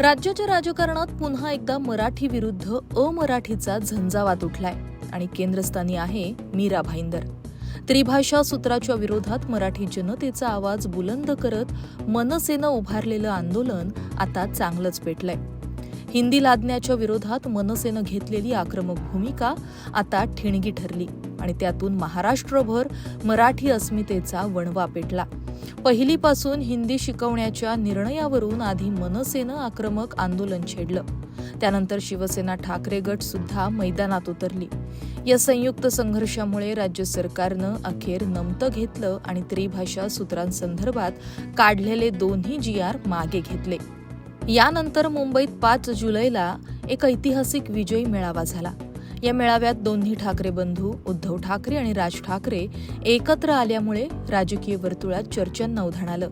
राज्याच्या राजकारणात पुन्हा एकदा मराठी विरुद्ध अमराठीचा झंझावात उठलाय आणि केंद्रस्थानी आहे मीरा भाईंदर. त्रिभाषा सूत्राच्या विरोधात मराठी जनतेचा आवाज बुलंद करत मनसेनं उभारलेलं आंदोलन आता चांगलंच पेटलंय. हिंदी लादण्याच्या विरोधात मनसेनं घेतलेली आक्रमक भूमिका आता ठिणगी ठरली आणि त्यातून महाराष्ट्रभर मराठी अस्मितेचा वणवा पेटला. पहिलीपासून हिंदी शिकवण्याच्या निर्णयावरून आधी मनसेनं आक्रमक आंदोलन छेडलं. त्यानंतर शिवसेना ठाकरे गट सुद्धा मैदानात उतरली. या संयुक्त संघर्षामुळे राज्य सरकारनं अखेर नमतं घेतलं आणि त्रिभाषा सूत्रांसंदर्भात काढलेले दोन्ही जी आर मागे घेतले. यानंतर मुंबईत पाच जुलैला एक ऐतिहासिक विजयी मेळावा झाला. या मेळाव्यात दोन्ही ठाकरे बंधू उद्धव ठाकरे आणि राज ठाकरे एकत्र आल्यामुळे राजकीय वर्तुळात चर्चांना उधाण आलं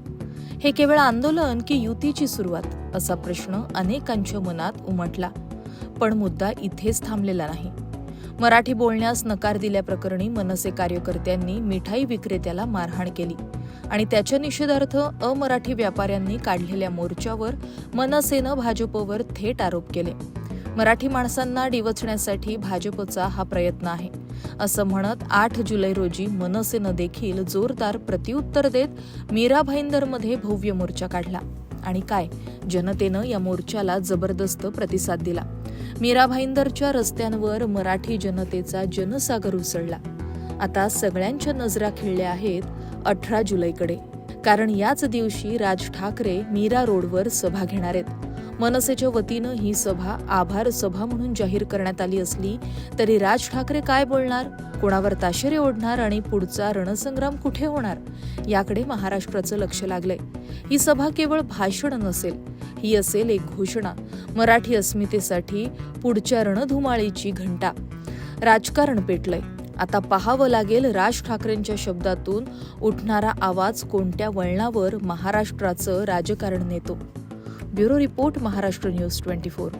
हे केवळ आंदोलन की युतीची सुरुवात असा प्रश्न अनेकांच्या मनात उमटला. पण मुद्दा इथेच थांबलेला नाही. मराठी बोलण्यास नकार दिल्याप्रकरणी मनसे कार्यकर्त्यांनी मिठाई विक्रेत्याला मारहाण केली आणि त्याच्या निषेधार्थ अमराठी व्यापाऱ्यांनी काढलेल्या मोर्चावर मनसेनं भाजपवर थेट आरोप केले. मराठी माणसांना डिवचण्यासाठी भाजपचा हा प्रयत्न आहे. असं म्हणत आठ जुलै रोजी मनसेनं देखील जोरदार प्रत्युत्तर देत मीरा भाईंदरमध्ये भव्य मोर्चा काढला. आणि काय? जनतेनं या मोर्चाला जबरदस्त प्रतिसाद दिला. मीरा भाईंदरच्या रस्त्यांवर मराठी जनतेचा जनसागर उसळला. आता सगळ्यांच्या नजरा खिळल्या आहेत अठरा जुलैकडे. कारण याच दिवशी राज ठाकरे मीरा रोडवर सभा घेणार आहेत. मनसेच्या वतीनं ही सभा आभार सभा म्हणून जाहीर करण्यात आली असली तरी राज ठाकरे काय बोलणार? कोणावर ताशेरे ओढणार आणि पुढचा रणसंग्राम कुठे होणार? याकडे महाराष्ट्राचं लक्ष लागलंय. ही सभा केवळ भाषण नसेल ही असेल एक घोषणा. मराठी अस्मितेसाठी पुढच्या रणधुमाळीची घंटा. राजकारण पेटलंय. आता पाहावं लागेल राज ठाकरेंच्या शब्दातून उठणारा आवाज कोणत्या वळणावर महाराष्ट्राचं राजकारण नेतो. Bureau report Maharashtra news twenty four.